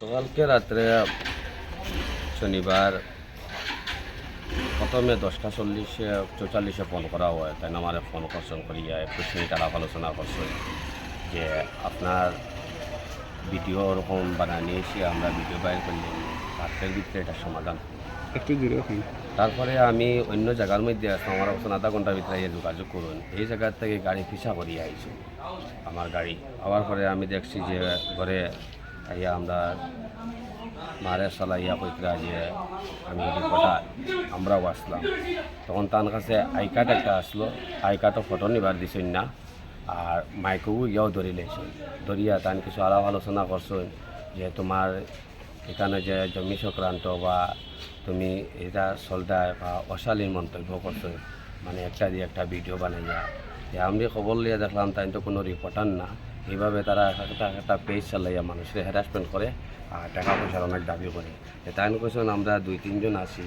গতকালকে রাত্রে শনিবার প্রথমে দশটা চল্লিশে চৌচল্লিশে ফোন করা হয়। তাই আমার ফোন করছেন করিয়া একুশ মিনিট আলাপ আলোচনা করছেন যে আপনার ভিডিও ওরকম বানায় নিয়েছি আমরা ভিডিও বাইর করলে রাত্রের ভিতরে এটা সমাধান একটু তারপরে আমি অন্য জায়গার মধ্যে আসলাম আমার অবস্থা আধা ঘণ্টার ভিতরে যোগাযোগ করুন। এই জায়গার থেকে গাড়ি পিছা করিয়ে আইছি। আমার গাড়ি। আবার পরে আমি দেখছি যে ঘরে আইয়া আমরা মারে সালাইয়া কইতরা যে আমি রিপোর্টার আমরাও আসলাম। তখন তার কাছে আই কার্ড একটা আসলো। আই কার্ডও ফটো নিবার দিছেন না। আর মাইকও ইয়াও ধরি লেছেন ধরিয়া তান কিছু আলাপ আলোচনা করছেন যে তোমার এখানে যে জমি সংক্রান্ত বা তুমি এটা চলদায় বা অশালীন মন্তব্য করছ মানে একটা দিয়ে একটা ভিডিও বানাইয়া। আমি খবর লিয়ে দেখলাম, তাই তো কোনো রিপোর্টার না। এইভাবে তারা একটা একটা পেজ চালাইয়া মানুষের হ্যারাসমেন্ট করে আর টাকা পয়সার অনেক দাবি করে। তাই কৈছেন আমরা দুই, তিনজন আছি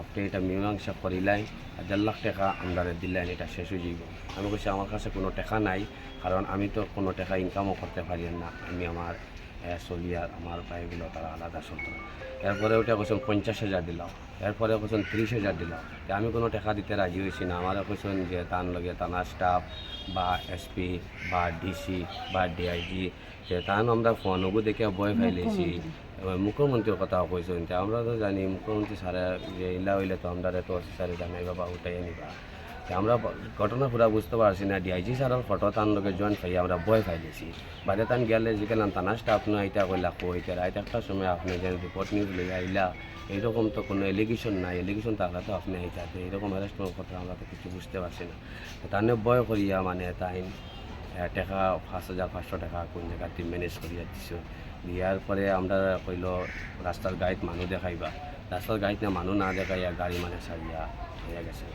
আপনি এটা মীমাংসা করিলাই দেড় লাখ টাকা আমরা দিলেন, এটা শেষ হয়ে যাইব। আমি কৈছি আমার কাছে কোনো টাকা নাই, কারণ আমি তো কোনো টাকা ইনকামও করতে পারি না। আমি আমার চলিয়ার আমার ভাইগুলো তারা আলাদা চলত এরপরে ওটা কৈছেন পঞ্চাশ হাজার দিলাম। এরপরে কৈছেন ত্রিশ হাজার দিলাম। আমি কোনো টাকা দিতে রাজি হয়েছি না। আমার কৈছেন যে, তার লগে থানা স্টাফ বা এসপি বা ডিসি বা ডিআইজি যে তান আমরা ফোনগো দেখে বয় এবার মুখ্যমন্ত্রীর কথা কইছেন আমরা তো জানি, মুখ্যমন্ত্রী স্যারে যে ইলা হইলে তো আমরা তো স্যারে জানাই, বাবা উঠাই নিবা। আমরা ঘটনা পুরা বুঝতে পারছি না ডিআইজি স্যারের ফটো তার লগে জয়েন পাই আমরা বয় ফাইলেছি বাদে তান গেলে যেখানে থানা স্টাফ নয় আইতা কইলা কইতে রাইত একটা সময় আপনি যে রিপোর্ট নিউজ লইয়া আইলা, এইরকম তো কোনো এলিগেশন নাই এলিগেশন থাকলে তো আপনি আইতাতে এরকম অ্যারেস্টের কথা আমরা তো কিছু বুঝতে পারছি না। তানে বয় করিয়া মানে তাই টাকা পাঁচ হাজার পাঁচশো টাকা কোন জায়গাতে ম্যানেজ করিয়া দিছো। দিয়ার পরে আমরা কইল, রাস্তার গাড়িত মানুষ দেখাইবা। রাস্তার গাড়িত না মানুষ না দেখাইয়া গাড়ি মানে সারিয়া হয়ে গেছে।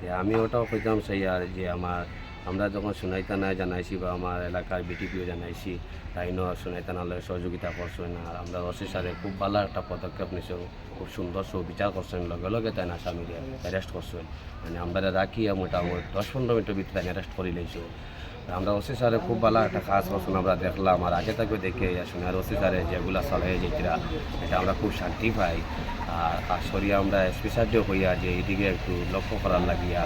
যে আমি ওটাও কইতাম সেই আর যে আমার, আমরা যখন সোনাইতানায় জানাইছি বা আমার এলাকার বিটিপিও জানাইছি তাইনও সোনাইতানালয় সহযোগিতা করছেন আর আমরা রসি খুব ভালো একটা পদক্ষেপ নিছো খুব সুন্দর সুবিচার করছেন, লগে লগে তাই আসামিরে অ্যারেস্ট করছেন। মানে আমরা রাখিয়া মোটামুটি দশ পনেরো মিনিটের ভিতরে অ্যারেস্ট করে লইছো আমরা ওসি খুব ভালো একটা কাজ করছেন, আমরা দেখলাম আর আগে থেকে দেখে আসুন। আর ওসি যেগুলা চলে যেটা এটা আমরা খুব শান্তি পাই। আর করিয়া আমরা স্পেশালিটিও হইয়া যে এইদিকে একটু লক্ষ্য করার লাগিয়া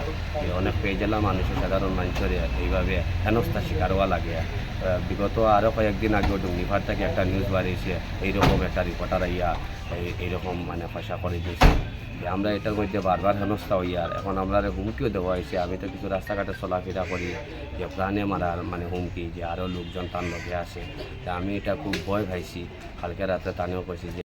অনেক পেজেলা মানুষের সাধারণ মানুষের এইভাবে হেনস্থা শিকার হওয়া লাগে বিগত আরও কয়েকদিন আগে ডুঙ্গিভার থেকে একটা নিউজ বাড়িয়েছে এইরকম একটা রিপোর্টার আইয়া এইরকম মানে পয়সা করে দিয়েছে। আমরা এটার মধ্যে বারবার হেনস্থা হই আর এখন আমরা হুমকিও দেওয়া হয়েছে। আমি তো কিছু রাস্তাঘাটে চলাফেরা করি, যে প্রাণে মারার মানে হুমকি, যে আরও লোকজন তার লগে আসে। তা আমি এটা খুব ভয় পাইছি। কালকে রাতে তানেও কইছি যে